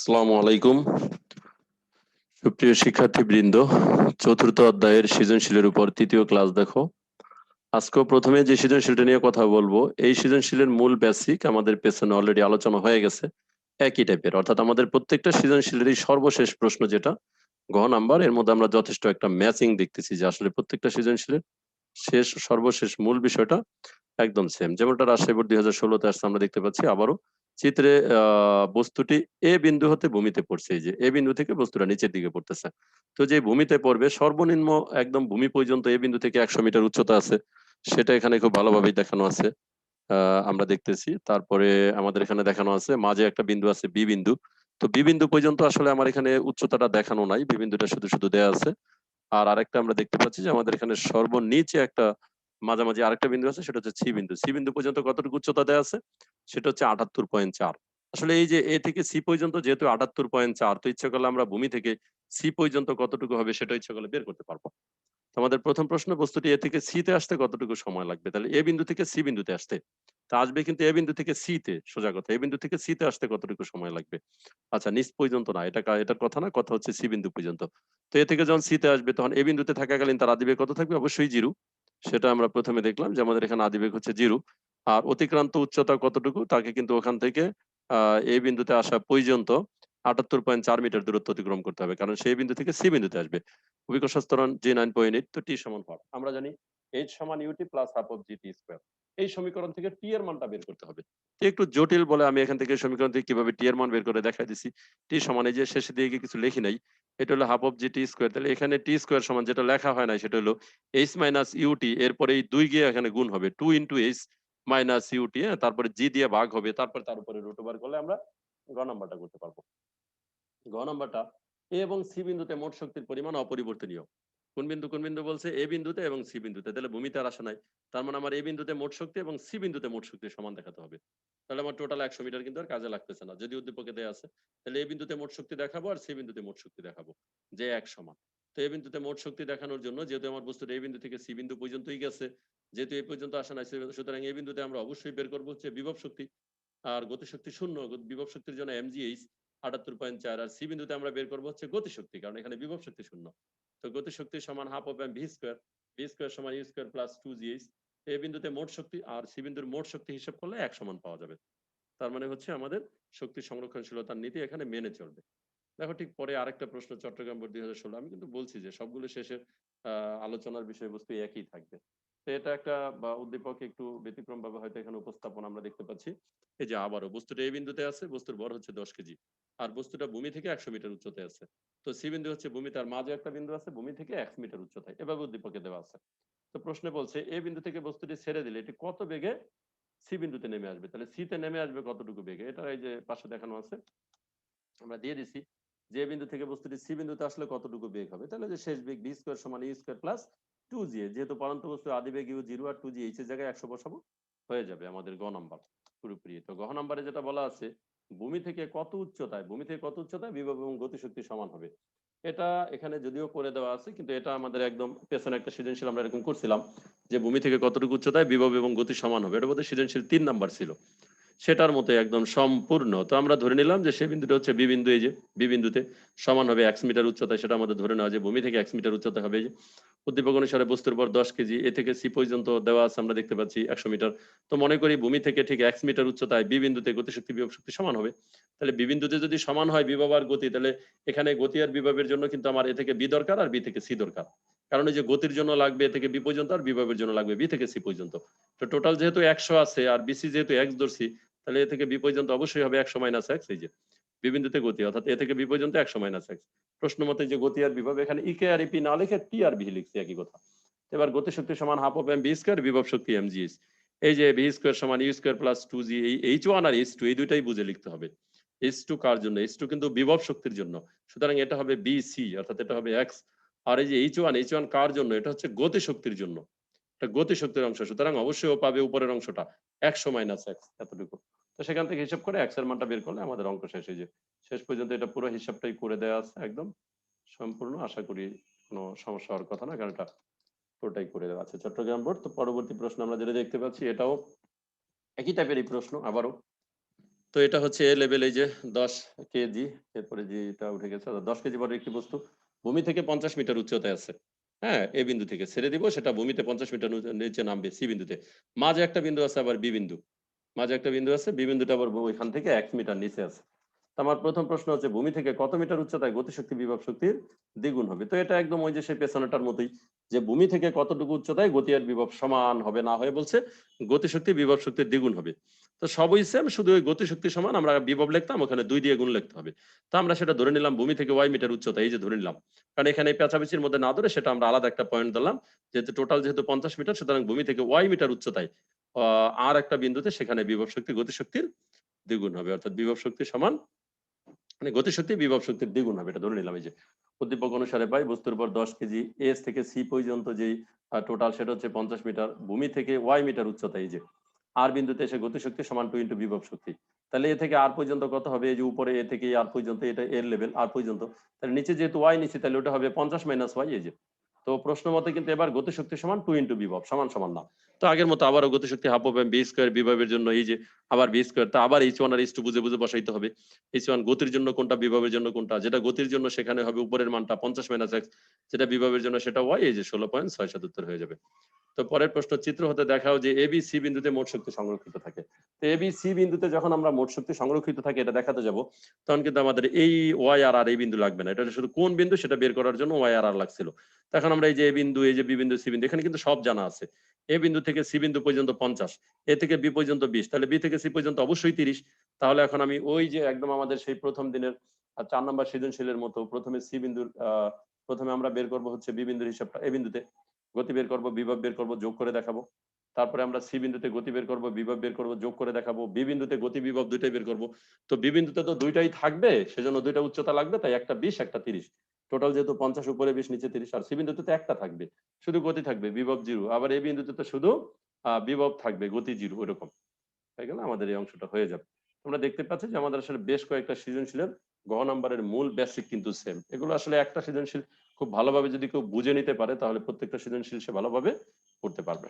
আসসালামু আলাইকুম। সুপ্রিয় শিক্ষার্থী বৃন্দ চতুর্থ অধ্যায়ের সৃজনশীলের উপর তৃতীয় ক্লাস দেখো। আজকে প্রথমে যে সৃজনশীলটা নিয়ে কথা বলব, এই সৃজনশীলের মূল বেসিক আমাদের পেছনে অলরেডি আলোচনা হয়ে গেছে, একই টাইপের অর্থাৎ আমাদের প্রত্যেকটা সৃজনশীলেরই সর্বশেষ প্রশ্ন যেটা ঘ নাম্বার, এর মধ্যে আমরা যথেষ্ট একটা ম্যাচিং দেখতেছি যে আসলে প্রত্যেকটা সৃজনশীলের শেষ, সর্বশেষ মূল বিষয়টা একদম সেম যেমনটা রাজশাহী বোর্ড দুই হাজার ষোলোতে আসছে, আমরা দেখতে পাচ্ছি আবারও চিত্রে বস্তুটি এ বিন্দু হতে ভূমিতে পড়ছে। এই যে, এ বিন্দু থেকে বস্তুটা নিচের দিকে পড়তেছে। তো যে ভূমিতে পড়বে, সর্বনিম্ন একদম ভূমি পর্যন্ত এ বিন্দু থেকে একশো মিটার উচ্চতা আছে। সেটা এখানে খুব ভালোভাবেই দেখানো আছে। আমরা দেখতেছি। তারপরে আমাদের এখানে দেখানো আছে, মাঝে একটা বিন্দু আছে বি বিন্দু। তো বি বিন্দু পর্যন্ত আসলে আমার এখানে উচ্চতাটা দেখানো নাই। বি বিন্দুটা শুধু শুধু দেয়া আছে। আর আরেকটা আমরা দেখতে পাচ্ছি যে আমাদের এখানে সর্বনিচে একটা মাঝামাঝি আরেকটা বিন্দু আছে, সেটা হচ্ছে সি বিন্দু। সি বিন্দু পর্যন্ত কতটুকু উচ্চতা দেওয়া আছে? সেটা হচ্ছে আটাত্তর পয়েন্ট চার। আসলে এই যে এ থেকে সি পর্যন্ত যেহেতু আটাত্তর পয়েন্ট চার, তো ইচ্ছা করলে আমরা ভূমি থেকে সি পর্যন্ত কতটুকু হবে সেটা ইচ্ছা করলে বের করতে পারব। আমাদের প্রথম প্রশ্ন, বস্তুটি এ থেকে সি তে আসতে কতটুকু সময় লাগবে? তাহলে এ বিন্দু থেকে সি বিন্দুতে আসতে। তা আসবে কিন্তু এ বিন্দু থেকে সি তে, সোজা কথা। এ বিন্দু থেকে সি তে আসতে কতটুকু সময় লাগবে? আচ্ছা নিচ পর্যন্ত না, এটা এটার কথা না, কথা হচ্ছে সি বিন্দু পর্যন্ত। তো এ থেকে যখন সি তে আসবে, তখন এ বিন্দুতে থাকাকালীন তার আদিবেগ কত থাকবে? অবশ্যই জিরো। সেটা আমরা প্রথমে দেখলাম যে আমাদের এখানে আদিবেগ হচ্ছে জিরো। আর অতিক্রান্ত উচ্চতা কতটুকু? তাকে কিন্তু ওখান থেকে এই বিন্দুতে আসা পর্যন্ত আটাত্তর পয়েন্ট চার মিটার দূরত্ব অতিক্রম করতে হবে। কারণ সেই বিন্দু থেকে সি বিন্দুতে আসবে। অভিকর্ষ জি নাইন পয়েন্ট এইট, তো টি সমান হওয়ার। আমরা জানি এইচ সমান UT plus half of G T square. এই সমীকরণ থেকে টি এর মানটা বের করতে হবে। একটু জটিল বলে আমি এখান থেকে সমীকরণ থেকে কীভাবে টি এর মান বের করে দেখাই দিছি। টি সমান এই যে শেষে দিয়ে কিছু লিখি নাই। এটা হলো half of G T square তাহলে এখানে টি স্কোয়ার সমান যেটা লেখা হয় না, সেটা হলো এইচ মাইনাস ইউটি এরপরে এই দুই গিয়ে এখানে গুণ হবে। Two into H minus UT হ্যাঁ? তারপরে জি দিয়ে ভাগ হবে, তারপরে তার উপরে রুট ওভার করলে আমরা গ নাম্বারটা করতে পারব। গ নাম্বারটা এ এবং সি বিন্দুতে মোট শক্তির পরিমাণ অপরিবর্তনীয়। কোন বিন্দু কোন বিন্দু বলছে? এ বিন্দুতে এবং সি বিন্দুতে। তাহলে ভূমিতে আর আসা নাই। তার মানে আমার এ বিন্দুতে মোট শক্তি এবং সি বিন্দুতে মোট শক্তি সমান দেখাতে হবে। তাহলে আমার টোটাল একশো মিটার কিন্তু আর কাজে লাগতেছে না। যদি উদ্দীপকে দেয়া আছে, তাহলে এ বিন্দুতে মোট শক্তি দেখাবো আর সি বিন্দুতে মোট শক্তি দেখাবো। যে এক সমান। তো এ বিন্দুতে মোট শক্তি দেখানোর জন্য যেহেতু আমার বস্তুটা এ বিন্দু থেকে সি বিন্দু পর্যন্তই গেছে, যেহেতু এই পর্যন্ত আসা নাই, সুতরাং এই বিন্দুতে আমরা অবশ্যই বের করব হচ্ছে বিভব শক্তি। আর গতিশক্তি শূন্য। বিভব শক্তির জন্য এমজিএইচ আটাত্তর পয়েন্ট চার আর সি বিন্দুতে আমরা বের করব হচ্ছে গতিশক্তি, কারণ এখানে বিভব শক্তি শূন্য। তো গতিশক্তি সমান half of M V square V square সমান U square plus two GH এই বিন্দুতে মোট শক্তি আর সি বিন্দুর মোট শক্তি হিসাব করলে এক সমান পাওয়া যাবে। তার মানে হচ্ছে আমাদের শক্তি সংরক্ষণশীলতার নীতি এখানে মেনে চলবে। দেখো ঠিক পরে আরেকটা প্রশ্ন, চট্টগ্রাম বোর্ড দুই হাজার ষোলো, আমি কিন্তু বলছি যে সবগুলো শেষে আহ, আলোচনার বিষয়বস্তু একই থাকবে। তো এটা একটা, বা উদ্দীপক একটু ব্যতিক্রম ভাবে হয়তো এখানে উপস্থাপন আমরা দেখতে পাচ্ছি। এই যে আবারও, বস্তুটা এই বিন্দুতে আছে, বস্তুর বড় হচ্ছে দশ কেজি। আর বস্তুটা ভূমি থেকে একশো মিটার উচ্চতায় আছে। তো সি বিন্দু হচ্ছে ভূমি, তার মাঝে একটা বিন্দু আছে, ভূমি থেকে একশো মিটার উচ্চতায়। এভাবে উদ্দীপকে দেওয়া আছে। তো প্রশ্নে বলছে এই বিন্দু থেকে বস্তুটি ছেড়ে দিলে এটি কত বেগে সি বিন্দুতে নেমে আসবে? তাহলে সি তে নেমে আসবে কতটুকু বেগে? এটা এই যে পাশে দেখানো আছে। আমরা দিয়ে দিছি, যে বিন্দু থেকে বস্তুটি সি বিন্দুতে আসলে কতটুকু বেগ হবে? তাহলে যে শেষ বেগ বি স্কোয়ার সমান U square plus two G যেহেতু পরন্ত বস্তু আদি বেগ ইউ জিরো আর টু জি এইচ এর জায়গায় একশো বসাবো, হয়ে যাবে আমাদের গ নাম্বার পুরোপুরি। তো গহ নাম্বারে যেটা বলা আছে, ভূমি থেকে কত উচ্চতায়, ভূমি থেকে কত উচ্চতায় বিভব এবং গতিশক্তি সমান হবে? এটা এখানে যদিও করে দেওয়া আছে, কিন্তু এটা আমাদের একদম পেছনে একটা সৃজনশীল আমরা এরকম করছিলাম, যে ভূমি থেকে কতটুকু উচ্চতায় বিভব এবং গতি সমান হবে। এটা বোধহয় সৃজনশীল তিন নাম্বার ছিল। সেটার মতো একদম সম্পূর্ণ। তো আমরা ধরে নিলাম যে সে বিন্দুটা হচ্ছে বি বিন্দু, এই যে বি বিন্দুতে সমান হবে একশো মিটার উচ্চতায়, সেটা আমাদের ধরে নেওয়া যে ভূমি থেকে একশো মিটার উচ্চতা হবে যে উদ্দীপক অনুসারে বস্তুর পর দশ কেজি, এ থেকে সি পর্যন্ত দেওয়া আছে, আমরা দেখতে পাচ্ছি একশো মিটার তো মনে করি ভূমি থেকে ঠিক একশো মিটার উচ্চতায় বি বিন্দুতে গতিশক্তি, বিভব শক্তি সমান হবে। তাহলে বি বিন্দুতে যদি সমান হয় বিভব আর গতি, তাহলে এখানে গতি আর বিভবের জন্য কিন্তু আমার এ থেকে বি দরকার আর বি থেকে সি দরকার। কারণ এই যে গতির জন্য লাগবে এ থেকে বি পর্যন্ত আর বিভবের জন্য লাগবে বি থেকে সি পর্যন্ত। তো টোটাল যেহেতু একশো আছে আর বিসি যেহেতু এক্স ধরছি তাহলে এ থেকে বি পর্যন্ত অবশ্যই হবে একশো মাইনাস এক্স এই যে, বি বিন্দুতে গতি, অর্থাৎ এ থেকে বি পর্যন্ত একশো মাইনাস এক্স প্রশ্ন মতে যে গতি আর বিভব, এখানে ইকে আর ইপি না লিখে টি আর বি লিখছি, একই কথা। এবার গতি শক্তি সমান half of M V square বিভব শক্তি এম জি এই যে বি স্কোয়ার সমান U square plus two G এই এইচ ওয়ান আর এইচ টু এই দুইটাই বুঝে লিখতে হবে। এইচ টু কার জন্য? এইচ টু কিন্তু বিভব শক্তির জন্য। সুতরাং এটা হবে বি সি অর্থাৎ এটা হবে এক্স আর এই যে এইচ ওয়ান এইচ ওয়ান কার জন্য? এটা হচ্ছে গতি শক্তির জন্য। এটা গতি শক্তির অংশ, সুতরাং অবশ্যই ও পাবে উপরের অংশটা। একশো মাইনাস এক্স এতটুকু। তো সেখান থেকে হিসাব করে এক্সের মানটা বের করলে আমাদের অঙ্ক শেষ হয়ে যায়। শেষ পর্যন্ত এটা পুরো হিসাবটাই করে দেওয়া আছে একদম। সম্পূর্ণ আশা করি কোনো সমস্যা হওয়ার কথা না, কারণ এটা পুরোটাই করে দেওয়া আছে চট্টগ্রাম বোর্ড। তো পরবর্তী প্রশ্ন আমরা যেটা দেখতে পাচ্ছি, এটাও একই টাইপের এই প্রশ্ন আবারও। তো এটা হচ্ছে এ লেভেল এই যে দশ কেজি, এরপরে যে এটা উঠে গেছে দশ কেজি বড় একটি বস্তু। ভূমি থেকে পঞ্চাশ মিটার উচ্চতায় আছে। হ্যাঁ এ বিন্দু থেকে ছেড়ে দিব, সেটা ভূমিতে পঞ্চাশ মিটার নিচে নামবে সি বিন্দুতে। মাঝে একটা বিন্দু আছে আবার বি বিন্দু। মাঝে একটা বিন্দু আছে, বি বিন্দুটা আবার ওইখান থেকে এক মিটার নিচে আছে। আমার প্রথম প্রশ্ন হচ্ছে, ভূমি থেকে কত মিটার উচ্চতায় গতিশক্তি বিভব শক্তির দ্বিগুণ হবে? তো এটা একদম ওই যে সেই পেছনেটার মতোই, যে ভূমি থেকে কতটুকু উচ্চতায় গতি আর বিভব সমান হবে না হয়ে বলছে, গতিশক্তি বিভব শক্তির দ্বিগুণ হবে। তো সবই সেম শুধু ওই গতিশক্তি সমান, আমরা বিভব লিখতাম, ওখানে দুই দিয়ে গুণ লিখতে হবে। তো আমরা সেটা ধরে নিলাম, ভূমি থেকে ওয়াই মিটার উচ্চতা, এই যে ধরে নিলাম। কারণ এখানে পেঁচাপিচির মধ্যে না ধরে সেটা আমরা আলাদা একটা পয়েন্ট দিলাম যেহেতু টোটাল যেহেতু পঞ্চাশ মিটার সুতরাং ভূমি থেকে ওয়াই মিটার উচ্চতায় আর একটা বিন্দুতে সেখানে বিভব শক্তি গতিশক্তির দ্বিগুণ হবে। অর্থাৎ বিভব শক্তি সমান মানে গতিশক্তি বিভব শক্তির দ্বিগুণ হবে, এটা ধরে নিলাম এই যে। উদ্দীপক অনুসারে পাই, বস্তুর উপর দশ কেজি এস থেকে সি পর্যন্ত যেই টোটাল সেটা হচ্ছে পঞ্চাশ মিটার ভূমি থেকে ওয়াই মিটার উচ্চতা, এই যে। আর বিন্দুতে এসে গতিশক্তি সমান টু ইন্টু বিভব শক্তি। তাহলে এ থেকে আর পর্যন্ত কত হবে? এই যে উপরে, এ থেকে আর পর্যন্ত, এটা এর লেভেল আর পর্যন্ত। তাহলে নিচে যেহেতু ওয়াই নিচে, তাহলে ওটা হবে পঞ্চাশ মাইনাস ওয়াই এই যে। তো প্রশ্ন মতে কিন্তু এবার গতিশক্তি সমান টু ইন্টু বিভব, সমান সমান না। তো আগের মতো আবারও গতিশক্তি হাফ হবে বি স্কোয়ার বিভবের জন্য এই যে আবার বি স্কোয়ার তা আবার এইচ ওয়ান আর এইচ টু বুঝে বুঝে বসাইতে হবে। এইচ ওয়ান গতির জন্য কোনটা, বিভবের জন্য কোনটা? যেটা গতির জন্য সেখানে হবে উপরের মানটা পঞ্চাশ মাইনাস এক্স যেটা বিভবের জন্য সেটা ওয়াই এই যে ষোলো পয়েন্ট ছয় সাত উত্তর হয়ে যাবে। তো পরের প্রশ্ন, চিত্র হতে দেখাও যে এ বি সি বিন্দুতে মোট শক্তি সংরক্ষিত থাকে। তো এ বি সি বিন্দুতে যখন আমরা মোট শক্তি সংরক্ষিত থাকে, এটা দেখাতে যাব, তখন কিন্তু আমাদের এই ওয়াই আর আর এই বিন্দু লাগবে না। এটা শুধু কোন বিন্দু, সেটা বের করার জন্য ওয়াই আর আর লাগছিল। তখন আমরা এই যে এ বিন্দু, এই যে বি বিন্দু সি বিন্দু, এখানে কিন্তু সব জানা আছে। এ বিন্দু থেকে সি বিন্দু পর্যন্ত পঞ্চাশ এ থেকে বি পর্যন্ত বিশ, তাহলে বি থেকে সি পর্যন্ত অবশ্যই তিরিশ। তাহলে এখন আমি ওই যে একদম আমাদের সেই প্রথম দিনের চার নম্বর সৃজনশীলের মতো প্রথমে সি বিন্দুর প্রথমে আমরা বের করব হচ্ছে বি বিন্দুর হিসাবটা এ বিন্দুতে। গতি বের করব, বিভব বের করব, যোগ করে দেখাবো। তারপরে আমরা সি বিন্দুতে গতি বের করব, বিভব বের করব, যোগ করে দেখাবো। বি বিন্দুতে গতি বিভব দুইটাই বের করব। তো বি বিন্দুতে তো দুইটাই থাকবে, সেজন্য দুইটা উচ্চতা লাগবে, তাই একটা বিশ, একটা তিরিশ। টোটাল যেহেতু পঞ্চাশ, উপরে বিশ, নিচে তিরিশ, আর সি বিন্দুতে তো একটা থাকবে। শুধু গতি থাকবে, বিভব জিরো। আবার এই বিন্দুতে তো শুধু বিভব থাকবে, গতি জিরো, ওইরকম। তাই গেলে, আমাদের এই অংশটা হয়ে যাবে। তোমরা দেখতে পাচ্ছ যে আমাদের আসলে বেশ কয়েকটা সৃজনশীলের গ নাম্বারের মূল বেসিক কিন্তু সেম এগুলো আসলে একটা সৃজনশীল খুব ভালোভাবে যদি কেউ বুঝে নিতে পারে তাহলে প্রত্যেকটা সৃজনশীল সে ভালোভাবে করতে পারবে।